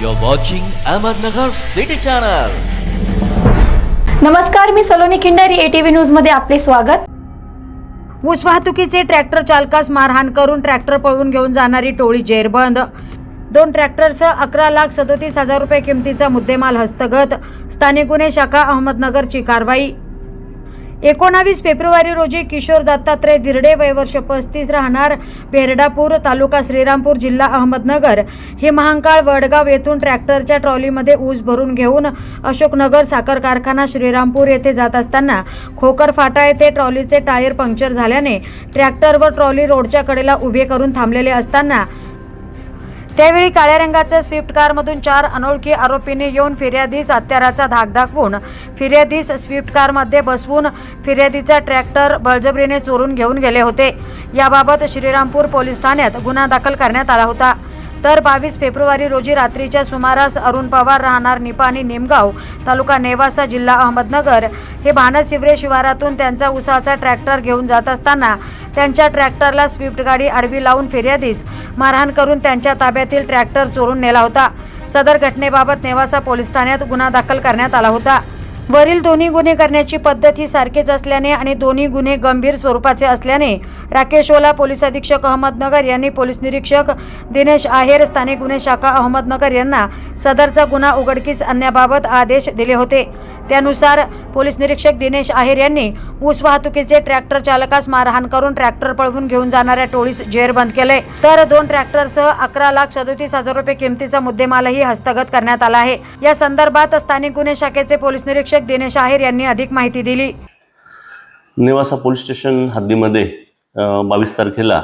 You're watching Ahmednagar City Channel. नमस्कार मी Saloni Khindari ATV न्यूजमध्ये आपले स्वागत. ऊस वाहतुकीचे ट्रॅक्टर चालकास मारहाण करून ट्रॅक्टर पळवून घेऊन जाणारी टोळी जेरबंद. दोन ट्रॅक्टरसह अकरा लाख सदोतीस हजार रुपये किमतीचा मुद्देमाल हस्तगत. स्थानिक गुन्हे शाखा अहमदनगरची कारवाई. एकोणावीस फेब्रुवारी रोजी किशोर दत्तात्रय धिरडे वयवर्ष पस्तीस राहणार बेरडापूर तालुका श्रीरामपूर जिल्हा अहमदनगर. हे महांकाळ वडगाव येथून ट्रॅक्टरच्या ट्रॉलीमध्ये ऊस भरून घेऊन अशोकनगर साखर कारखाना श्रीरामपूर येथे जात असताना खोकर फाटा येथे ट्रॉलीचे टायर पंक्चर झाल्याने ट्रॅक्टर व ट्रॉली रोडच्या कडेला उभे करून थांबलेले असताना त्यावेळी काळ्या रंगाच्या स्विफ्ट कारमधून चार अनोळखी आरोपींनी येऊन फिर्यादीस हत्याराचा धाक दाखवून फिर्यादीस स्विफ्ट कारमध्ये बसवून फिर्यादीचा ट्रॅक्टर बळजबरीने चोरून घेऊन गेले होते. याबाबत श्रीरामपूर पोलीस ठाण्यात गुन्हा दाखल करण्यात आला होता. तर बावीस फेब्रुवारी रोजी रात्रीच्या सुमारास अरुण पवार राहणार निपाणी निमगाव तालुका नेवासा जिल्हा अहमदनगर हे भानस शिवरे शिवारातून त्यांचा उसाचा ट्रॅक्टर घेऊन जात असताना त्यांच्या ट्रॅक्टरला स्विफ्ट गाडी आडवी लावून फिर्यादीस मारहाण करून त्यांच्या ताब्यातील ट्रॅक्टर चोरून नेला होता. सदर घटनेबाबत नेवासा पोलीस ठाण्यात गुन्हा दाखल करण्यात आला होता. वरील दोन्ही गुन्हे करण्याची पद्धत ही सारखीच असल्याने आणि दोन्ही गुन्हे गंभीर स्वरूपाचे असल्याने राकेश ओला पोलीस अधीक्षक अहमदनगर यांनी पोलीस निरीक्षक दिनेश आहेर स्थानिक गुन्हे शाखा अहमदनगर यांना सदरचा गुन्हा उघडकीस आणण्याबाबत आदेश दिले होते. त्यानुसार पोलीस निरीक्षक दिनेश आहेर यांनी ऊस वाहतुकीचे ट्रॅक्टर चालकास मारहाण करून ट्रॅक्टर पळवून घेऊन जाणाऱ्या टोळीस जेरबंद केले. तर दोन ट्रॅक्टरसह अकरा लाख सदोतीस हजार रुपये किमतीचा मुद्देमालही हस्तगत करण्यात आला आहे. या संदर्भात स्थानिक गुन्हे शाखेचे पोलीस निरीक्षक दिनेश आहेर यांनी अधिक माहिती दिली. नेवासा पोलीस स्टेशन हद्दीमध्ये बावीस तारखेला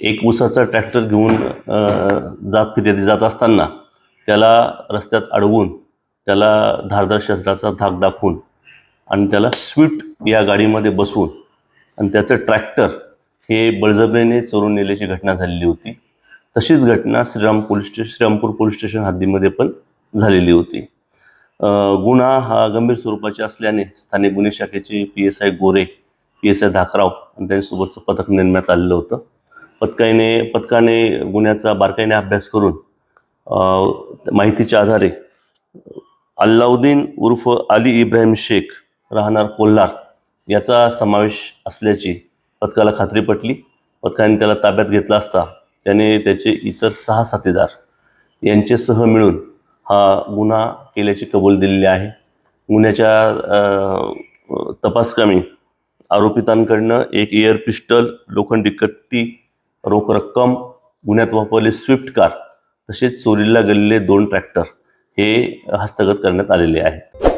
एक ऊसाचा ट्रॅक्टर घेऊन जात फिर्यादी जात असताना त्याला रस्त्यात अडवून त्याला धारदार शस्त्राचा धाक दाखवून आणि त्याला स्वीट या गाडीमध्ये बसवून आणि त्याचं ट्रॅक्टर हे बळजबरीने चोरून नेल्याची घटना झालेली होती. तशीच घटना Shriram police station Shrirampur police station हद्दीमध्ये पण झालेली होती. गुन्हा हा गंभीर स्वरूपाचा असल्याने स्थानिक गुन्हे शाखेचे P S I Gore P S I Dhakrao आणि त्यांच्यासोबतचं पथक नेमण्यात आलेलं होतं. पथकाने पथकाने गुन्ह्याचा बारकाईने अभ्यास करून माहितीच्या आधारे अल्लाउद्दीन उर्फ अली इब्राहिम शेख राहणार कोल्हार याचा समावेश असल्याची पथकाला खात्री पटली. पथकाने त्याला ताब्यात घेतला असता त्याने त्याचे इतर सहा साथीदार यांचेसह मिळून हा गुन्हा केल्याची कबूल दिलेली आहे. गुन्ह्याच्या तपासकामी आरोपितांकडनं एक एअर पिस्टल लोखंडी कट्टी रोख रक्कम गुन्ह्यात वापरले स्विफ्ट कार तसेच चोरीला गेलेले दोन ट्रॅक्टर हे हस्तगत करण्यात आलेले आहेत